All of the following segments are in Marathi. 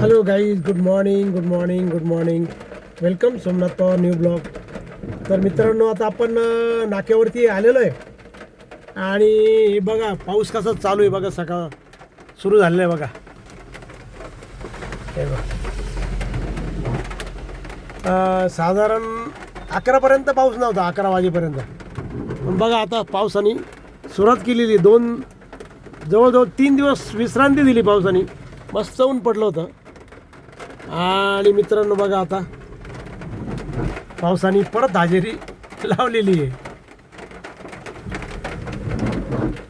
Hello guys good morning good morning good morning welcome Somnath Pawar new blog तर मित्रांनो आता आपण नाक्यावरती आलेलो आहे. आणि हे बघा पाऊस कसा चालू आहे बघा सकाळ सुरू झालेला आहे बघा. हे बघा. साधारण अकरापर्यंत पाऊस नव्हता अकरा वाजेपर्यंत. पण बघा आता पावसाने सुरुवात केलेली दोन जवळजवळ तीन दिवस विश्रांती दिली पावसाने. मस्त ऊन पडलं होतं. आणि मित्रांनो बघा आता पावसाने परत हजेरी लावलेली आहे.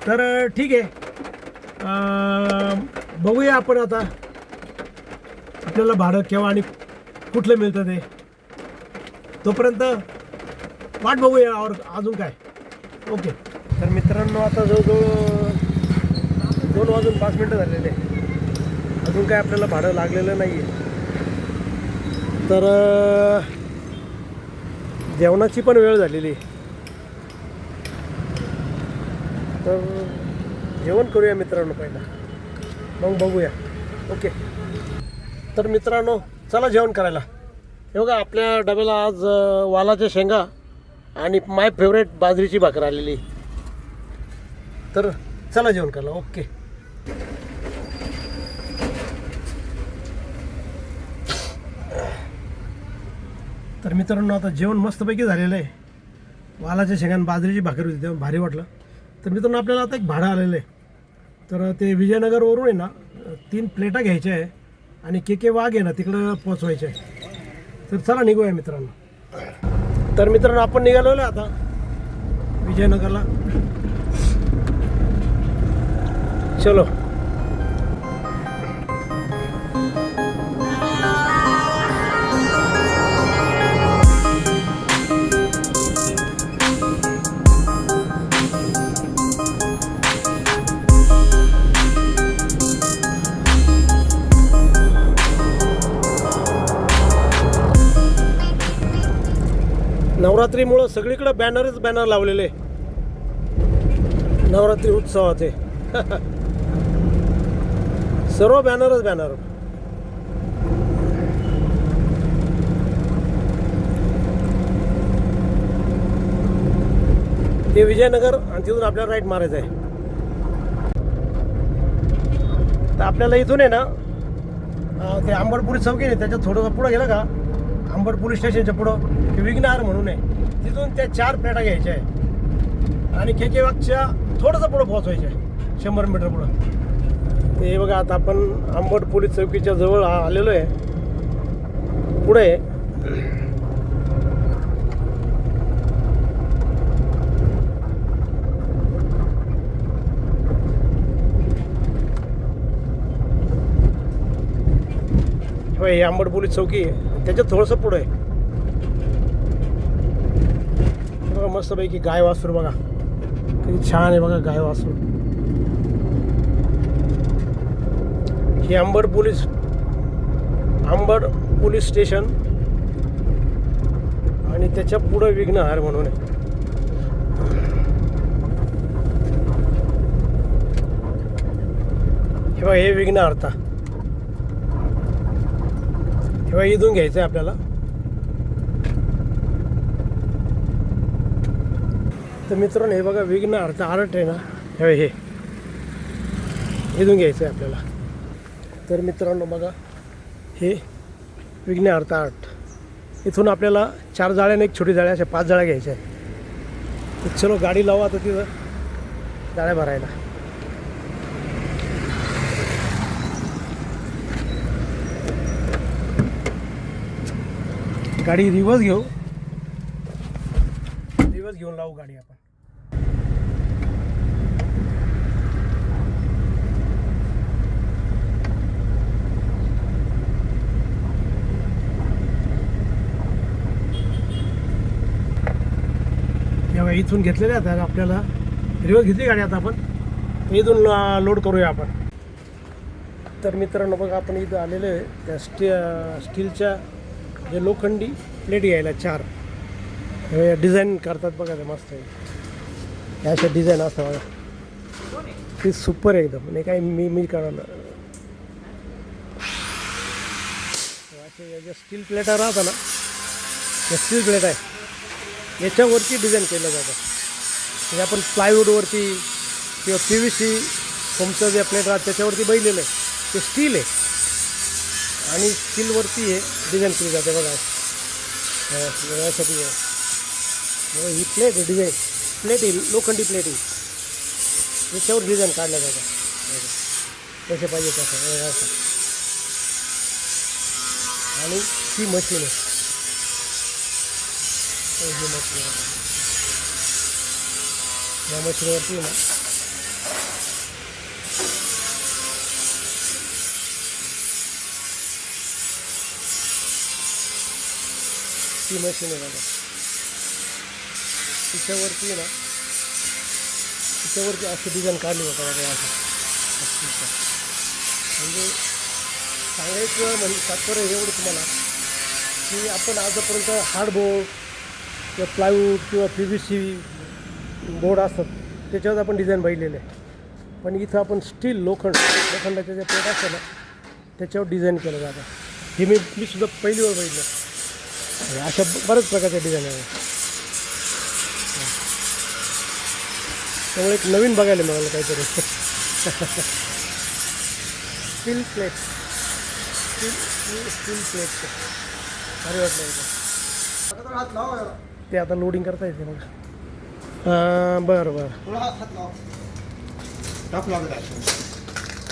तर ठीक आहे. बघूया आपण आता आपल्याला भाडं केव्हा आणि कुठलं मिळतं ते. तोपर्यंत वाट बघूया और अजून काय. ओके तर मित्रांनो आता जवळजवळ दोन वाजून पाच मिनटं झालेले. आहे. अजून काय आपल्याला भाडं लागलेलं नाही आहे तर जेवणाची पण वेळ झालेली. आहे. तर जेवण करूया मित्रांनो पहिला. मग बघूया. ओके. तर मित्रांनो चला जेवण करायला. हे बघा आपल्या डब्याला आज वालाच्या शेंगा आणि माय फेवरेट बाजरीची भाकर आलेली. तर चला जेवण करायला. ओके. तर मित्रांनो आता जेवण मस्तपैकी झालेलं आहे. वालाच्या शेंगान बाजरीची भाकर होती तेव्हा भारी वाटलं. तर मित्रांनो आपल्याला आता एक भाडं आलेलं आहे. तर ते विजयनगरवरून आहे ना तीन प्लेटा घ्यायच्या आहे आणि के के वाघ आहे ना तिकडं पोचवायचे आहे. तर चला निघूया मित्रांनो. तर मित्रांनो आपण निघालो आहे आता विजयनगरला. चलो. नवरात्रीमुळं सगळीकडे बॅनरच बॅनर लावलेले. नवरात्री उत्सवाचे सर्व बॅनरच बॅनर ते विजयनगर आणि तिथून आपल्याला राईट मारायचं आहे. तर आपल्याला इथून आहे ना ते आंबडपुरी चौकी आहे त्याच्यात थोडं पुढं गेलं का आंबड पोलीस स्टेशनच्या पुढं ते विघ्नहार म्हणून आहे तिथून त्या चार प्लेटा घ्यायच्या आहे आणि के के वागच्या थोडंसं पुढं पोहोचवायचं आहे. शंभर मीटर पुढं. ते बघा आता आपण आंबड पोलीस चौकीच्या जवळ आलेलो आहे. पुढे. होय हे आंबड पोलीस चौकी आहे. त्याच्यात थोडंसं पुढं आहे. हे बघा मस्तपैकी गाय वासूर बघा. किती छान आहे बघा गाय वासूर. ही Ambad police Ambad police station आणि त्याच्या पुढं विघ्नहार म्हणून आहे. हे बघा हे विघ्नहारता किंवा इथून घ्यायचं आहे आपल्याला. तर मित्रांनो हे बघा विघ्न अर्थ आरट आहे ना हे हे. इथून घ्यायचं आहे आपल्याला. तर मित्रांनो बघा हे विघ्न अर्थ आर्ट. इथून आपल्याला चार जाळ्या आणि एक छोटी जाळ्या अशा पाच जाळ्या घ्यायच्या आहेत. चलो गाडी लावा आता तिथं. जाळ्या भरायला. गाडी रिवर्स घेऊ. रिवर्स घेऊन लावू गाडी आपण. तेव्हा इथून घेतलेले आता आपल्याला. रिवर्स घेतली गाडी आता आपण. इथून लोड करूया आपण. तर मित्रांनो बघा आपण इथं आलेलो आहे त्या स्टी स्टीलच्या जे लोखंडी प्लेट घ्यायला चार. हे डिझाईन करतात बघा ते मस्त. आहे ह्या अशा डिझाईन असतात बघा. ती सुपर आहे एकदम. नाही काय मी मी कळलं ज्या स्टील प्लेटा राहतात ना या स्टील प्लेट आहे. याच्यावरती डिझाईन केलं जातं. म्हणजे आपण प्लायवूडवरती किंवा पी व्ही सी होमचं जे प्लेट राहतं त्याच्यावरती बैलेलं आहे. ते स्टील आहे. आणि स्टीलवरती हे डिझाईन केली जाते बघा. यासाठी आहे हो, ही प्लेट आहे डिझाईन. प्लेट येईल लोखंडी प्लेट येईल त्याच्यावर डिझाईन काढल्या जातात. पैसे कसे पाहिजे तसं. असं हो, हो, आणि ही मशीन आहे. ही मशीन या मशीनवरती ना ती मशीन आहे बघा. तिच्यावरती ना तिच्यावरती असं डिझाईन काढली होतं बघा असं म्हणजे सांगायचं म्हणजे तात्पर्य एवढं तुम्हाला की आपण आजपर्यंत हार्डबोर्ड किंवा प्लायवूड किंवा पी व्ही सी बोर्ड असतात त्याच्यावर आपण डिझाईन बघितलेले आहे. पण इथं आपण स्टील लोखंड लोखंडाच्या ज्या प्लेट असतात ना त्याच्यावर डिझाईन केलं जातं. हे मी मी सुद्धा पहिली वेळ बघितलं. अशा बऱ्याच प्रकारच्या डिझाईन आहे त्यामुळे एक नवीन बघायला मिळालं काहीतरी. Steel plate steel steel steel plate भारी वाटलं. ते आता लोडिंग करता येते मग हां बरं बरं.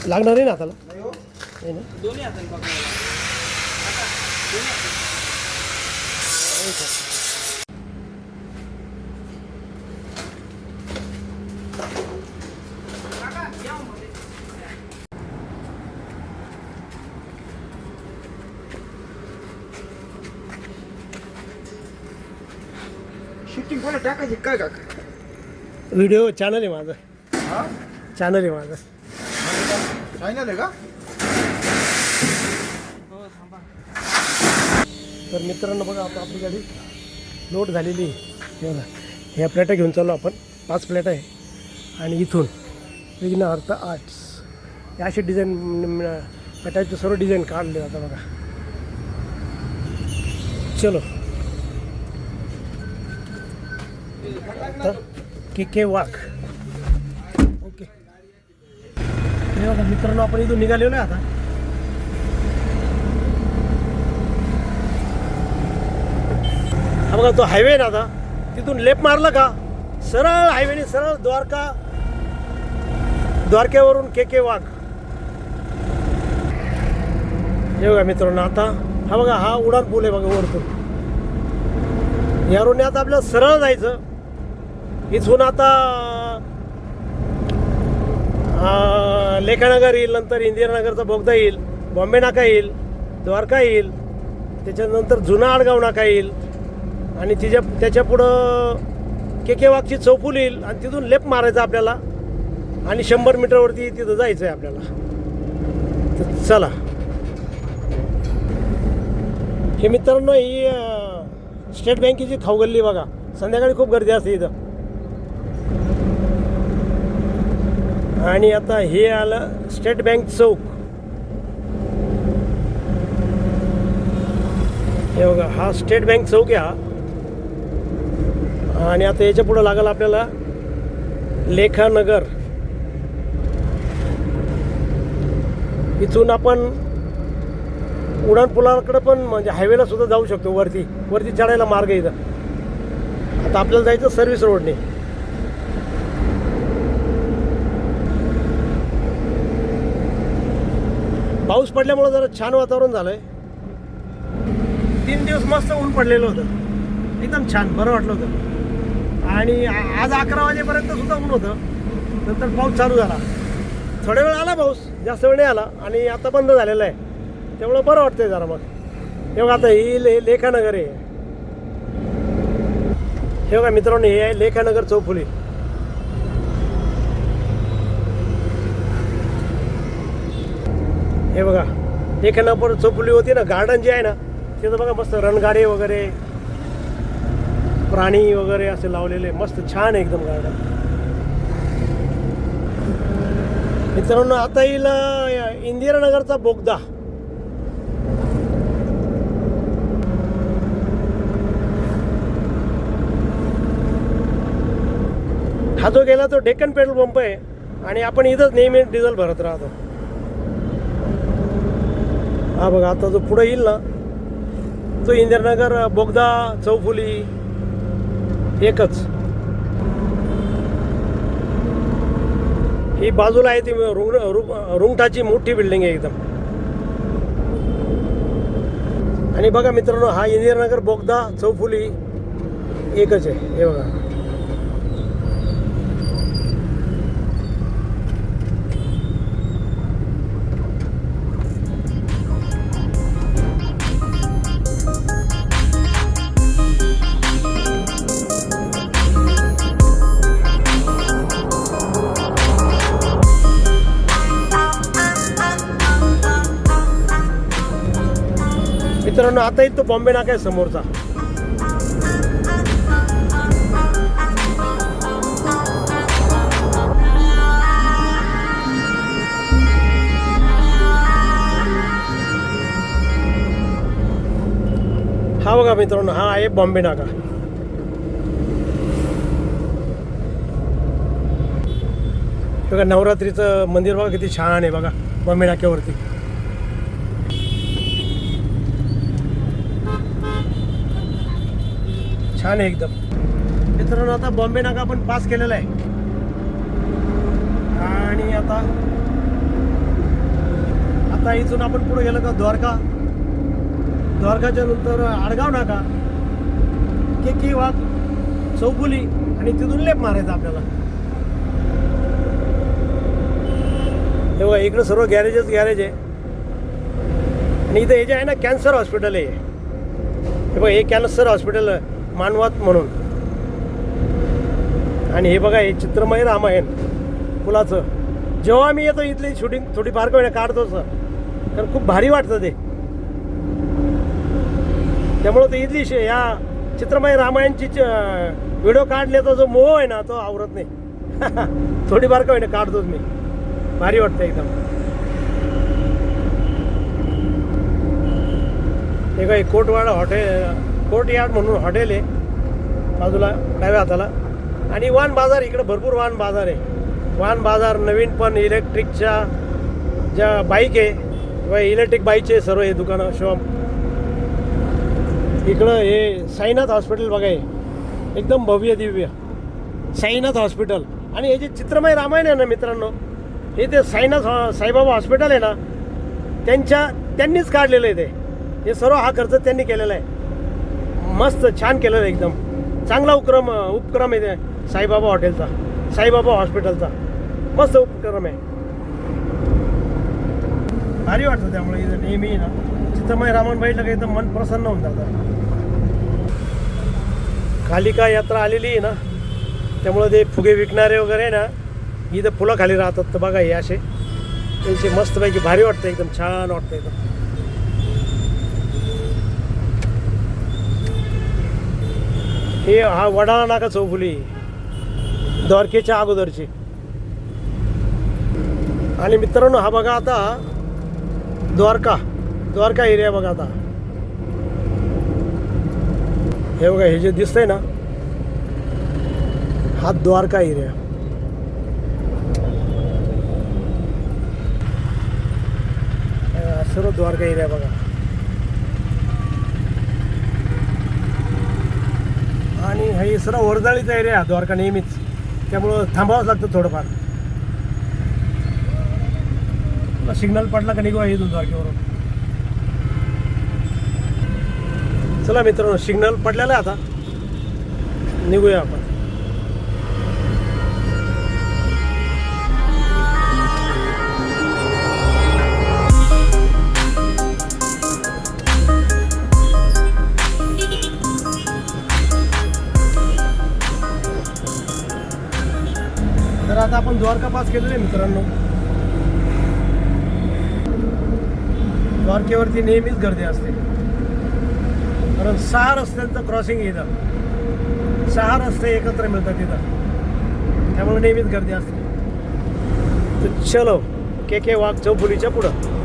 लागणार आहे ना हाताला नाही हो. आहे ना दोन्ही हाताने पकडायला शूटिंग कोणा टाकायची काय का व्हिडिओ चॅनल आहे माझं हा चॅनल आहे माझं फायनल आहे का हो थांबा तर मित्रांनो बघा आता आपली गाडी लोड झालेली आहे. हे बघा ह्या प्लेटा घेऊन चाललो आपण. पाच प्लेट आहे. आणि इथून विघ्न अर्थ आर्ट्स हे असे डिझाईन या सर्व डिझाईन काढले जातात बघा. चलो. के के वाक ओके. बघा मित्रांनो आपण इथून निघालेलो आहे आता. बघा तो हायवे ना आता. तिथून लेप मारला का? सरळ हायवेने सरळ द्वारका द्वारकेवरून के के वाघ. हे बघा मित्रांनो आता हा बघा हा उडान पूल आहे बघा वरतून. या रोडने आता आपल्याला सरळ जायचं. इथून आता लेखानगर येईल नंतर इंदिरानगरचा बोगदा येईल बॉम्बे नाका येईल द्वारका येईल त्याच्यानंतर जुना आडगाव नाका येईल. आणि तिच्या त्याच्या पुढं के के वाघची चौफूल येईल आणि तिथून लेप मारायचा आपल्याला. आणि शंभर मीटरवरती तिथं जायचं आहे आपल्याला. तर चला. हे मित्रांनो ही स्टेट बँकेची खाऊगल्ली बघा. संध्याकाळी खूप गर्दी असते इथं. आणि आता हे आलं स्टेट बँक चौक. हे बघा हा स्टेट बँक चौक आहे हा. आणि आता याच्या पुढं लागेल आपल्याला लेखानगर. इथून आपण उडाणपुलाकडं पण म्हणजे हायवेला सुद्धा जाऊ शकतो वरती. वरती चढायला मार्ग इथं. आता आपल्याला जायचं सर्व्हिस रोडने पाऊस पडल्यामुळं जरा छान वातावरण झालंय. तीन दिवस मस्त ऊन पडलेलं होतं. एकदम छान बरं वाटलं होतं. आणि आज अकरा वाजेपर्यंत सुद्धा ऊन होतं. नंतर पाऊस चालू झाला. थोड्या वेळ आला पाऊस जास्त वेळ नाही आला आणि आता बंद झालेला आहे. त्यामुळं बरं वाटतंय जरा मग. हे बघा आता ही ले लेखानगर आहे. हे बघा मित्रांनो हे आहे लेखानगर चौफुली. हे बघा लेखानगर चौफुली होती ना गार्डन जे आहे ना तिथं बघा मस्त रणगाडे वगैरे प्राणी वगैरे असे लावलेले मस्त छान एकदम गार्डन. मित्रांनो आता येईल इंदिरानगरचा बोगदा. हा जो गेला तो डेक्कन पेट्रोल पंप आहे आणि आपण इथंच नेहमी डिझेल भरत राहतो. हा बघा आता जो पुढे येईल ना तो इंदिरानगर बोगदा चौफुली एकच. ही बाजूला आहे ती रुंग रुंगठाची मोठी बिल्डिंग आहे एकदम. आणि बघा मित्रांनो हा इंदिरानगर बोगदा चौफुली एकच आहे. हे बघा. मित्रांनो आता येतो बॉम्बे नाका आहे समोरचा. हा बघा मित्रांनो हा आहे बॉम्बे नाका. बघा नवरात्रीचं मंदिर बघा किती छान आहे बघा बॉम्बे नाक्यावरती. छान आहे एकदम. मित्रांनो आता बॉम्बे नाका आपण पास केलेला आहे. आणि आता आता इथून आपण पुढे गेलो का? द्वारका. द्वारकाच्या नंतर आडगाव नाका. केकी वाद चौफुली आणि तिथून लेप मारायचा आपल्याला. तेव्हा इकडं सर्व गॅरेजच गॅरेज आहे. आणि इथं हे जे आहे ना कॅन्सर हॉस्पिटल आहे. हे बघा हे कॅन्सर हॉस्पिटल मानवात म्हणून. आणि हे बघा हे चित्रमय रामायण फुलाचं. जेव्हा मी येतो इथली शूटिंग थोडी फार का काढतो सर. कारण खूप भारी वाटतं ते. त्यामुळं ते इथली शे- या चित्रमय रामायणची व्हिडिओ काढण्याचा जो मोह आहे ना तो आवरत नाही. थोडी फार का होईना काढतोच मी. भारी वाटतं एकदम. हे काय कोटवाडा हॉटेल कोर्ट यार्ड म्हणून हॉटेल आहे. बाजूला डाव्या हाताला. आणि वाहन बाजार इकडं भरपूर वाहन बाजार आहे. वाहन बाजार नवीन पण इलेक्ट्रिकच्या ज्या बाईक आहे किंवा इलेक्ट्रिक बाईकचे सर्व हे दुकानं शॉप इकडं हे साईनाथ हॉस्पिटल बघा हे. एकदम भव्य दिव्य. साईनाथ हॉस्पिटल. आणि हे जे चित्रमय रामायण आहे ना मित्रांनो हे ते साईनाथ हॉ- साईबाबा हॉस्पिटल आहे ना त्यांच्या त्यांनीच काढलेलं आहे ते. हे सर्व हा खर्च त्यांनी केलेला आहे. मस्त छान केलेलं आहे एकदम. चांगला उपक्रम उपक्रम आहे ते साईबाबा हॉटेलचा साईबाबा हॉस्पिटलचा. मस्त उपक्रम आहे. भारी वाटतं त्यामुळे इथं नेहमी ना. चित्रमय रामायण बैठलं का एकदम मन प्रसन्न होऊन जातं. कालिका यात्रा आलेली आहे ना त्यामुळं ते फुगे विकणारे वगैरे आहे ना इथं फुलं खाली राहतात तर बघा हे असे. त्यांचे मस्तपैकी भारी वाटतं एकदम छान वाटतं एकदम. हे हा वडाळा नाका चौफुली? द्वारकेच्या अगोदरची. आणि मित्रांनो हा बघा आता द्वारका द्वारका एरिया बघा आता. हे बघा हे जे दिसतंय ना हा द्वारका एरिया. सर्व द्वारका एरिया बघा आणि हे सर्व वर्दळीचा एरिया द्वारका नेहमीच. त्यामुळं थांबावंच लागतं थोडंफार. सिग्नल पडला का निघू इथून द्वारकेवरून? चला मित्रांनो सिग्नल पडलेला आहे आता. निघूया आपण. तर आता आपण द्वारका पास केलेलं आहे मित्रांनो. द्वारकेवरती नेहमीच गर्दी असते. कारण सहा रस्त्यांचं क्रॉसिंग येतं सहा रस्ते एकत्र मिळतात तिथं त्यामुळे नेहमीच गर्दी असते. तर चलो के के वाघ चौफुलीच्या पुढं.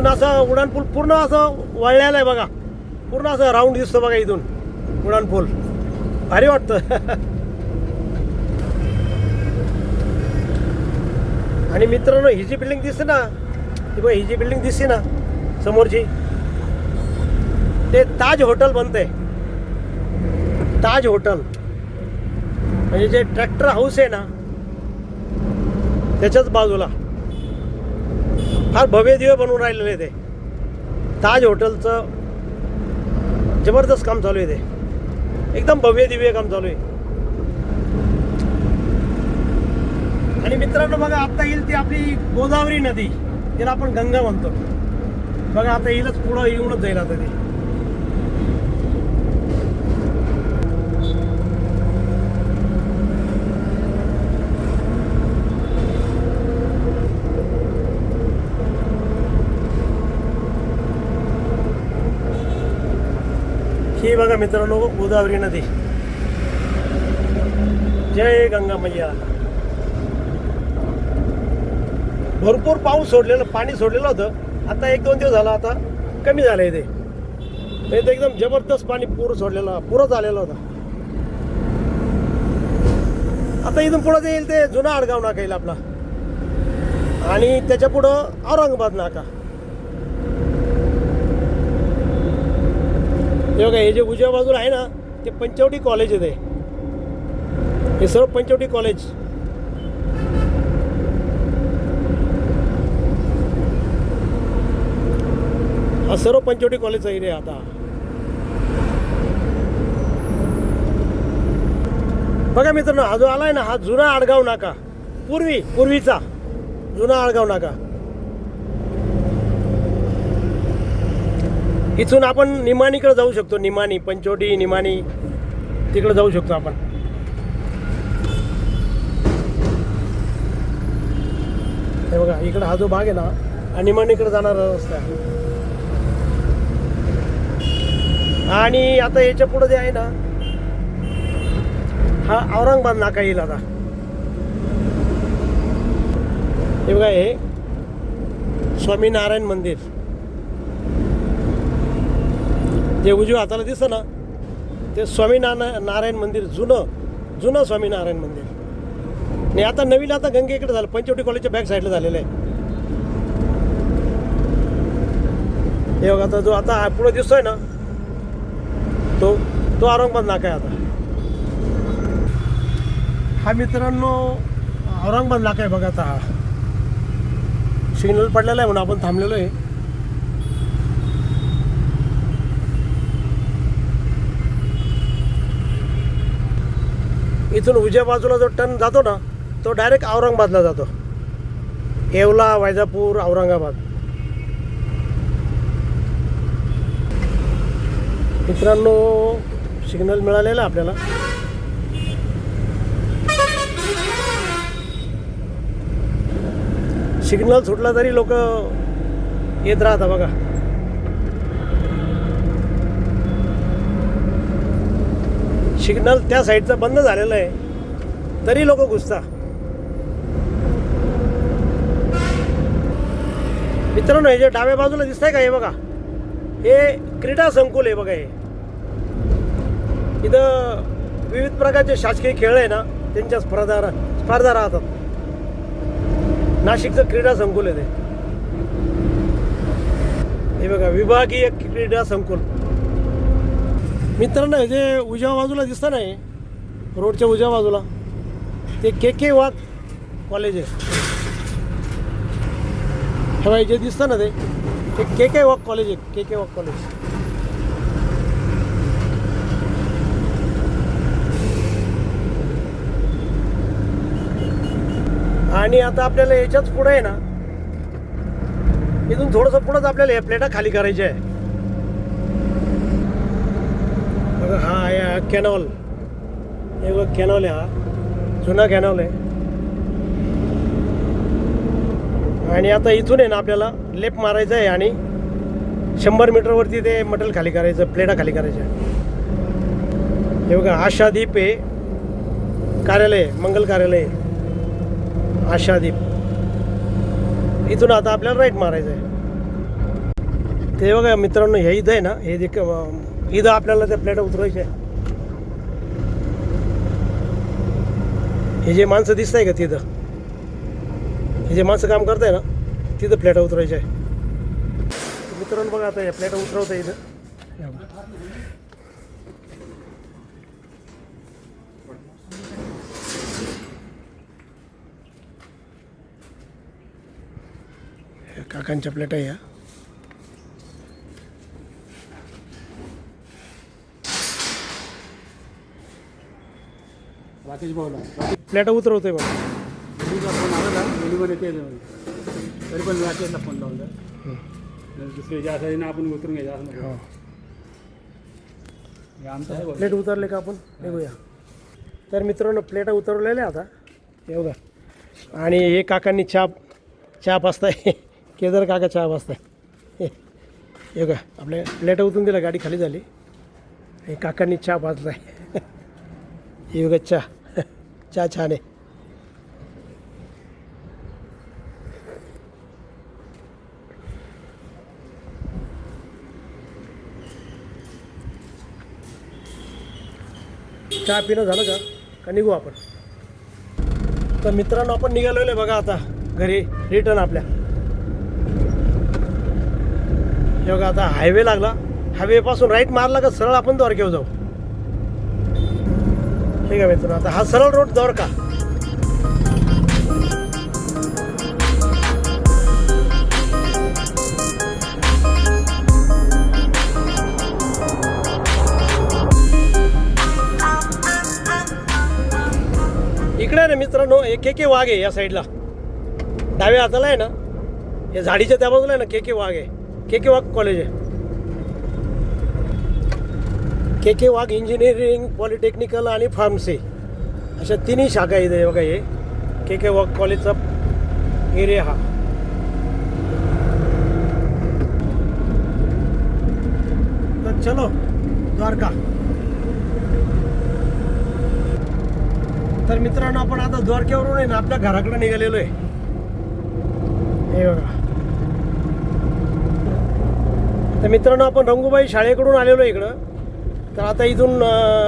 पूर्ण असं वळलेलं आहे बघा. पूर्ण असं राऊंड दिसतो बघा इथून. उड्डाणपूल. भारी वाटतं. आणि मित्रांनो ही जी बिल्डिंग दिसते ना ती बघा ही जी बिल्डिंग दिसते ना समोरची ते ताज हॉटेल बनते ताज हॉटेल म्हणजे जे ट्रॅक्टर हाऊस आहे ना त्याच्याच बाजूला. फार भव्य दिवे बनवून राहिलेले ते. ताज हॉटेलचं जबरदस्त काम चालू आहे ते. एकदम भव्य दिव्य काम चालू आहे. आणि मित्रांनो बघा आता येईल ती आपली गोदावरी नदी तिला आपण गंगा म्हणतो. बघा आता येईलच पुढं येऊनच जाईल आता ती. ही बघा मित्रांनो गोदावरी नदी. जय गंगा मैया भरपूर पाऊस सोडलेलं पाणी सोडलेलं होतं. आता एक दोन दिवस झाला आता कमी झालं इथे नाही तर एकदम जबरदस्त पाणी पूर सोडलेलं पुरच आलेलं होतं. आता इथून पुढं येईल ते जुना आडगाव नाका येईल आपला. आणि त्याच्या पुढं औरंगाबाद नाका. तेव्हा हे जे उजव्या बाजूला आहे ना ते पंचवटी कॉलेज आहे हे सर्व पंचवटी कॉलेज हा सर्व पंचवटी कॉलेजचा एरिया आता. बघा मित्रांनो हा जो आलाय ना हा जुना आडगाव नाका. पूर्वी पूर्वीचा. जुना आडगाव नाका. इथून आपण निमाणीकडे जाऊ शकतो निमाणी पंचोटी निमाणी. तिकडे जाऊ शकतो आपण. हे बघा इकडे हा जो भाग आहे ना हा निमाणीकडे जाणारा रस्ता आहे. आणि आता याच्यापुढे जे आहे ना हा औरंगाबाद नाका येईल आता. हे बघा हे स्वामीनारायण मंदिर. जे उजव्या हाताला दिसतं ना ते स्वामीनारायण नारायण मंदिर जुनं जुनं स्वामीनारायण मंदिर. आणि आता नवीन आता गंगेकडे झालं पंचवटी कॉलेजच्या बॅक साईडला झालेलं आहे. हे बघा आता जो आता पुढे दिसतोय ना तो तो औरंगाबाद नाका आहे आता. हा मित्रांनो औरंगाबाद नाका आहे बघा आता हा. सिग्नल पडलेला आहे म्हणून आपण थांबलेलो आहे. इथून उजव्या बाजूला जो टर्न जातो ना तो डायरेक्ट औरंगाबादला जातो. येवला वैजापूर औरंगाबाद. मित्रांनो सिग्नल मिळालेला आपल्याला. सिग्नल सुटला तरी लोक येत राहतात बघा. सिग्नल त्या साईडचं बंद झालेलं आहे. तरी लोक घुसता. मित्रांनो हे जे डाव्या बाजूला दिसतंय का हे बघा? हे क्रीडा संकुल आहे बघा हे. इथं विविध प्रकारचे शासकीय खेळ आहे ना त्यांच्या स्पर्धा स्पर्धा राहतात. नाशिकचं क्रीडा संकुल आहे ते. हे बघा विभागीय क्रीडा संकुल. मित्रांनो हे जे उजव्या बाजूला दिसतं नाही हे रोडच्या उजव्या बाजूला ते के के वाघ कॉलेज आहे. हे जे दिसतं ना ते ते के के वाघ कॉलेज आहे के के वाघ कॉलेज आणि आता आपल्याला याच्याच पुढे आहे ना इथून थोडंसं पुढंच आपल्याला या प्लेटा खाली करायची आहे. बघा हा आहे कॅनॉल हे बघ कॅनॉल आहे हा. जुना कॅनॉल आहे. आणि आता इथून आहे ना आपल्याला लेप मारायचं आहे आणि शंभर मीटरवरती ते मटल खाली करायचं प्लेटा खाली करायच्या हे बघा आशादीप आहे कार्यालय मंगल कार्यालय. आशादीप. इथून आता आपल्याला राईट मारायचं आहे. ते बघा मित्रांनो हे इथं आहे ना हे देख इथं आपल्याला त्या प्लेटा उतरायच्या आहे. हे जे माणसं दिसत आहे का तिथं हे जे माणसं काम करताय ना तिथं फ्लॅट उतरायचे आहे मित्रांनो बघा आता या प्लेटा उतरवता इथं काकांच्या बघा. आहे या राकेश भाऊला. प्लेटा उतरवतोय मग मुलीचा फोन आला मुलीमध्ये ते तरी पण राकेशला फोन लावला दुसरे ज्या साईडनं आपण उतरून घ्यायचं असं नको. हो. आमचं आहे बघ. प्लेट उतरले का आपण? निघूया. तर मित्रांनो प्लेटा उतरवलेल्या आता. हे बघा आणि हे काकांनी चहा चहा पाचताय केदार काका चहा पाचताय हे हे बघा आपल्या प्लेटा उतरून दिला गाडी खाली झाली. हे काकांनी चहा पाचलाय हे बघा चहा. चहा छान आहे. चहा पिणं झालं का? का निघू आपण? तर मित्रांनो आपण निघालेलो आहे बघा आता. घरी रिटर्न आपल्या. हे बघा आता हायवे लागला. हायवेपासून राईट मारला का सरळ आपण द्वारकेवर जाऊ? ठीक आहे मित्रांनो आता हा सरळ रोड द्वारका इकडे आहे ना मित्रांनो एक के के वाघ आहे या साईडला डाव्या हाताला आहे ना या झाडीच्या त्या बाजूला आहे ना के के वाघ आहे. के के वाघ कॉलेज आहे. K K Wagh engineering polytechnical आणि फार्मसी अशा तिन्ही शाखा इथे बघा हे. के के वाघ कॉलेजचा एरिया हा. तर चलो द्वारका. तर मित्रांनो आपण आता द्वारकेवरून आहे ना आपल्या घराकडे निघालेलो आहे. हे बघा. तर मित्रांनो आपण रंगूबाई शाळेकडून आलेलो आहे इकडं. तर आता इथून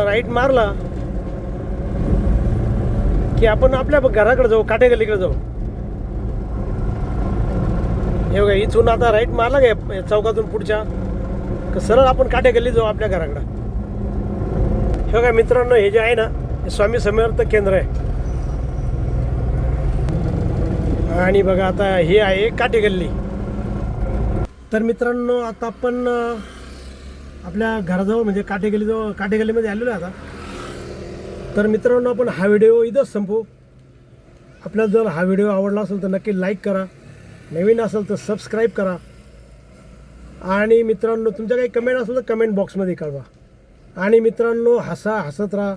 राईट मारला की आपण आपल्या घराकडे जाऊ काटेगल्लीकडे जाऊ. हे बघा इथून आता राईट मारला काय चौकातून पुढच्या? सरळ आपण काटेगल्ली जाऊ आपल्या घराकडं. हे बघा मित्रांनो हे जे आहे ना हे स्वामी समर्थ केंद्र आहे. आणि बघा आता हे आहे काटेगल्ली. तर मित्रांनो आता आपण आपल्या घराजवळ म्हणजे काटेगलीजवळ काटेगलीमध्ये आलेलो आहे आता. तर मित्रांनो आपण हा व्हिडिओ इथंच संपू आपल्याला जर हा व्हिडिओ आवडला असेल तर नक्की लाईक करा. नवीन असेल तर सबस्क्राईब करा. आणि मित्रांनो तुमच्या काही कमेंट असेल तर कमेंट बॉक्समध्ये कळवा. आणि मित्रांनो हसा हसत राहा.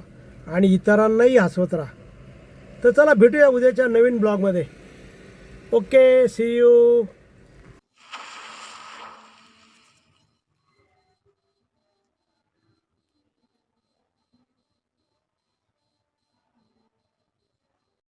आणि इतरांनाही हसवत राहा. तर चला भेटूया उद्याच्या नवीन ब्लॉगमध्ये ओके सी यू